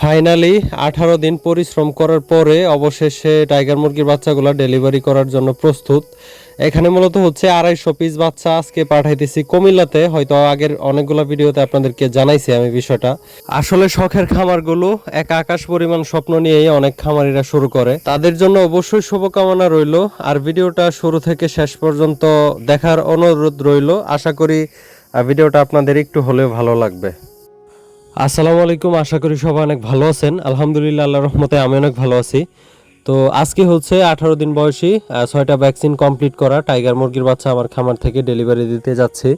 Finally আঠারো দিন পরিশ্রম করার পরে অবশেষে টাইগার মুরগির বাচ্চাগুলো ডেলিভারি করার জন্য প্রস্তুত। এখানে মূলত হচ্ছে আড়াইশো পিস বাচ্চা আজকে পাঠাইতেছি। কুমিল্লাতে হয়তো আগের অনেকগুলো ভিডিওতে আপনাদেরকে জানাইছি আমি বিষয়টা। আসলে শখের খামারগুলো এক আকাশ পরিমাণ স্বপ্ন নিয়েই অনেক খামারিরা শুরু করে। তাদের জন্য অবশ্যই শুভকামনা রইল। আর ভিডিওটা শুরু থেকে শেষ পর্যন্ত দেখার অনুরোধ রইল। আশা করি ভিডিওটা আপনাদের একটু হলেও ভালো লাগবে। আসসালামু আলাইকুম, আশা করি সবাই অনেক ভালো আছেন। আলহামদুলিল্লাহ আল্লাহ রহমতে আমি অনেক ভালো আছি। তো আজকে হচ্ছে আঠারো দিন বয়সী ছয়টা ভ্যাকসিন কমপ্লিট করা টাইগার মুরগির বাচ্চা আমার খামার থেকে ডেলিভারি দিতে যাচ্ছে।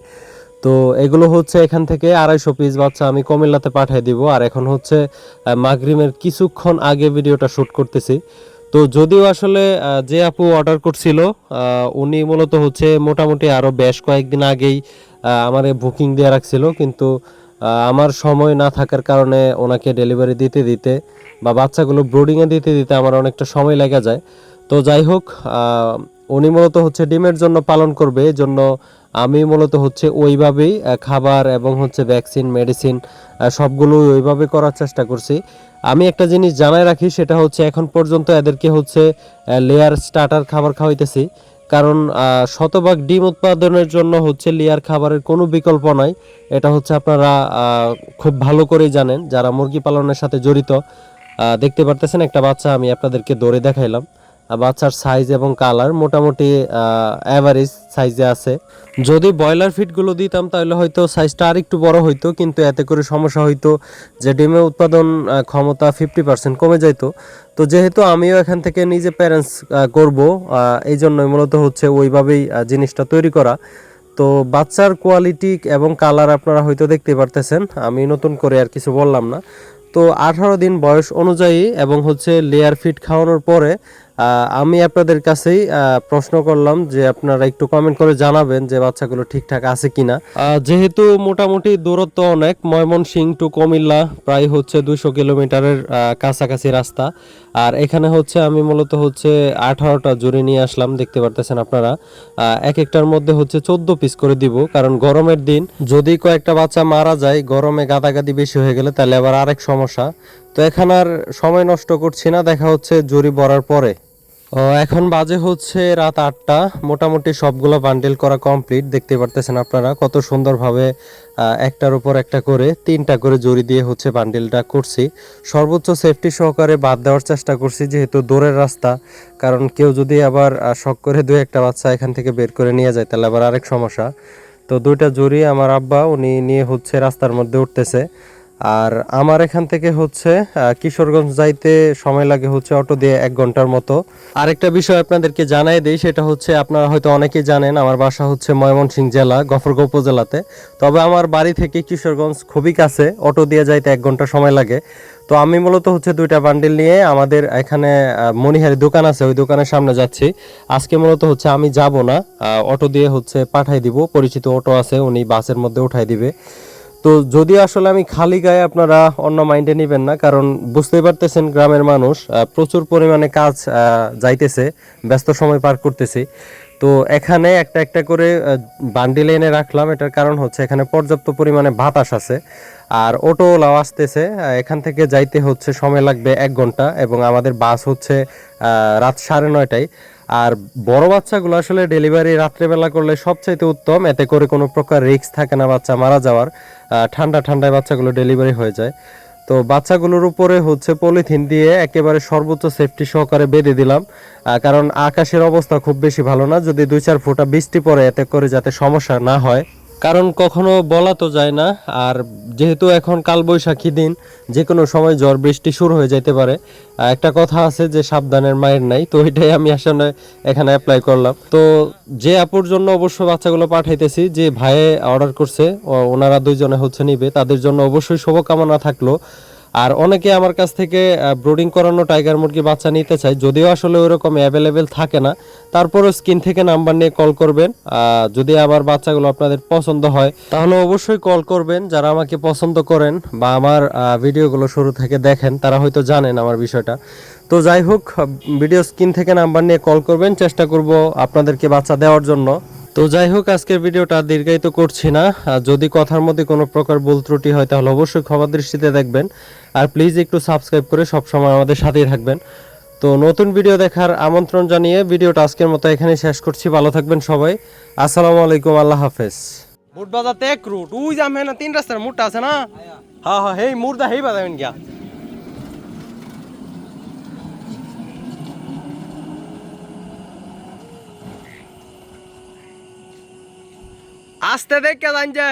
তো এগুলো হচ্ছে এখান থেকে আড়াইশো পিস বাচ্চা আমি কুমিল্লাতে পাঠিয়ে দিব। আর এখন হচ্ছে মাগরিমের কিছুক্ষণ আগে ভিডিওটা শ্যুট করতেছি। তো যদিও আসলে যে আপু অর্ডার করছিল উনি মূলত হচ্ছে মোটামুটি আরও বেশ কয়েকদিন আগেই আমার বুকিং দেওয়া রাখছিল। কিন্তু আমার সময় না থাকার কারণে ওনাকে ডেলিভারি দিতে দিতে বা বাচ্চাগুলো ব্রোডিংয়ে দিতে দিতে আমার অনেকটা সময় লেগে যায়। তো যাই হোক উনি মূলত হচ্ছে ডিমের জন্য পালন করবে এই জন্য আমি মূলত হচ্ছে ওইভাবেই খাবার এবং হচ্ছে ভ্যাকসিন মেডিসিন সবগুলো ওইভাবে করার চেষ্টা করছি। আমি একটা জিনিস জানাই রাখি, সেটা হচ্ছে এখন পর্যন্ত এদেরকে হচ্ছে লেয়ার স্টার্টার খাবার খাওয়াইতেছি। কারণ শতভাগ ডিম উৎপাদনের জন্য হচ্ছে লেয়ার খাবারের কোনো বিকল্প নাই। এটা হচ্ছে আপনারা খুব ভালো করেই জানেন, যারা মুরগি পালনের সাথে জড়িত দেখতে পারতেছেন একটা বাচ্চা আমি আপনাদেরকে দৌড়ে দেখাইলাম। বাচ্চার সাইজ এবং কালার মোটামুটি অ্যাভারেজ সাইজে আছে। যদি ব্রয়লার ফিটগুলো দিতাম, তাহলে হয়তো সাইজটা আর একটু বড় হইতো, কিন্তু এতে করে সমস্যা হইতো যে ডিমের উৎপাদন ক্ষমতা ফিফটি পার্সেন্ট কমে যাইতো। তো যেহেতু আমিও এখান থেকে নিজে প্যারেন্টস করব এই জন্যই মূলত হচ্ছে ওইভাবেই জিনিসটা তৈরি করা। তো বাচ্চার কোয়ালিটি এবং কালার আপনারা হয়তো দেখতে পারতেছেন, আমি নতুন করে আর কিছু বললাম না। তো আঠারো দিন বয়স অনুযায়ী এবং হচ্ছে লেয়ার ফিট খাওয়ানোর পরে আমি আপনাদের কাছেই প্রশ্ন করলাম যে আপনারা একটু কমেন্ট করে জানাবেন যে বাচ্চাগুলো ঠিকঠাক আছে কিনা। যেহেতু মোটামুটি দূরত্ব অনেক, ময়মনসিং টু কুমিল্লা প্রায় হচ্ছে দুশো কিলোমিটারের কাছাকাছি রাস্তা। আর এখানে হচ্ছে আমি মূলত হচ্ছে আঠারোটা জুড়ে নিয়ে আসলাম, দেখতে পারতেছেন আপনারা। এক একটার মধ্যে হচ্ছে চোদ্দ পিস করে দিব, কারণ গরমের দিন যদি কয়েকটা বাচ্চা মারা যায়, গরমে গাদাগাদি বেশি হয়ে গেলে তাহলে আবার আরেক সমস্যা। তো এখানে আর সময় নষ্ট করছি না, দেখা হচ্ছে জুরি ভরার পরে। এখন বাজে হচ্ছে রাত আটটা। মোটামুটি সবগুলো বান্ডেল করা কমপ্লিট দেখতে পারতেছেন আপনারা কত সুন্দরভাবে একটার উপর একটা করে, তিনটা করে জড়ি দিয়ে হচ্ছে বান্ডেলটা করছি। সর্বোচ্চ সেফটি সহকারে বাদ দেওয়ার চেষ্টা করছি, যেহেতু দূরের রাস্তা। কারণ কেউ যদি আবার শখ করে দুই একটা বাচ্চা এখান থেকে বের করে নিয়ে যায়, তাহলে আবার আরেক সমস্যা। তো দুইটা জড়ি আমার আব্বা, উনি নিয়ে হচ্ছে রাস্তার মধ্যে উঠতেছে। আর আমার এখান থেকে হচ্ছে কিশোরগঞ্জ যাইতে সময় লাগে হচ্ছে অটো দিয়ে এক ঘণ্টার মতো। আরেকটা বিষয় আপনাদেরকে জানাই দেই, সেটা হচ্ছে আপনারা হয়তো অনেকেই জানেন, আমার বাসা হচ্ছে ময়মনসিংহ জেলা, গফরগাঁও উপজেলাতে। তবে আমার বাড়ি থেকে কিশোরগঞ্জ খুবই কাছে, অটো দিয়ে যাইতে এক ঘণ্টা সময় লাগে। তো আমি মূলত হচ্ছে দুইটা বান্ডিল নিয়ে আমাদের এখানে মনিহারি দোকান আছে, ওই দোকানের সামনে যাচ্ছি। আজকে মূলত হচ্ছে আমি যাব না অটো দিয়ে হচ্ছে পাঠাই দিব, পরিচিত অটো আছে, উনি বাসের মধ্যে উঠাই দিবে। তো যদি আসলে আমি খালি গায়ে আপনারা অন্য মাইন্ডে নেবেন না, কারণ বুঝতে পারতেছেন গ্রামের মানুষ প্রচুর পরিমাণে কাজ যাইতেছে, ব্যস্ত সময় পার করতেছি। তো এখানে একটা একটা করে বান্ডিল এনে রাখলাম। এটার কারণ হচ্ছে এখানে পর্যাপ্ত পরিমাণে বাতাস আছে। আর অটোওয়ালাও আসতেছে। এখান থেকে যাইতে হচ্ছে, সময় লাগবে এক ঘণ্টা। এবং আমাদের বাস হচ্ছে রাত সাড়ে নয়টায়। আর বড় বাচ্চাগুলো আসলে ডেলিভারি রাত্রেবেলা করলে সবচাইতে উত্তম। এতে করে কোনো প্রকার রিস্ক থাকে না বাচ্চা মারা যাওয়ার। ঠান্ডা ঠান্ডায় বাচ্চাগুলো ডেলিভারি হয়ে যায়। তো বাচ্চাগুলোর উপরে হচ্ছে পলিথিন দিয়ে একেবারে সর্বোচ্চ সেফটি সহকারে বেঁধে দিলাম। কারণ আকাশের অবস্থা খুব বেশি ভালো না। যদি দুই চার ফুটা বৃষ্টি পরে এতে করে যাতে সমস্যা না হয়। কারণ কখনো বলা তো যায় না, আর যেহেতু এখন কালবৈশাখী দিন যে কোনো সময় ঝড় বৃষ্টি শুরু হয়ে যেতে পারে। একটা কথা আছে যে সাবধানের মায়ের নাই, তো এটাই আমি আসলে এখানে অ্যাপ্লাই করলাম। তো যে আপুর জন্য অবশ্য বাচ্চাগুলো পাঠাইতেছি, যে ভাইয়ে অর্ডার করছে ওনারা দুইজনে হচ্ছে নিবে, তাদের জন্য অবশ্যই শুভকামনা থাকল। আর অনেকে আমার কাছ থেকে ব্রোডিং করানো টাইগার মুরগি বাচ্চা নিতে চায়, যদিও আসলে ওইরকম অ্যাভেলেবেল থাকে না। তারপরও স্ক্রিন থেকে নাম্বার নিয়ে কল করবেন। যদি আমার বাচ্চাগুলো আপনাদের পছন্দ হয়, তাহলে অবশ্যই কল করবেন। যারা আমাকে পছন্দ করেন বা আমার ভিডিওগুলো শুরু থেকে দেখেন, তারা হয়তো জানেন আমার বিষয়টা। তো যাই হোক ভিডিও স্ক্রিন থেকে নাম্বার নিয়ে কল করবেন। চেষ্টা করব আপনাদেরকে বাচ্চা দেওয়ার জন্য। তো যাই হোক, আজকের ভিডিওটা দীর্ঘায়িত করছি না। আর যদি কথার মধ্যে কোনো প্রকার ভুল ত্রুটি হয়, তাহলে অবশ্যই ক্ষমা দৃষ্টিতে দেখবেন। আর প্লিজ একটু সাবস্ক্রাইব করে সবসময় আমাদের সাথেই থাকবেন। তো নতুন ভিডিও দেখার আমন্ত্রণ জানিয়ে ভিডিওটা আজকের মতো এখানেই শেষ করছি। ভালো থাকবেন সবাই। আসসালামু আলাইকুম, আল্লাহ হাফেজ। বুট বাজাতে এক রুট। উই যাম না তিন রাস্তার মুটটা আছে না? হ্যাঁ হ্যাঁ হেই, মুর্দা হেই বাজাবেন গিয়া। আস্তে দেখ কে জান যে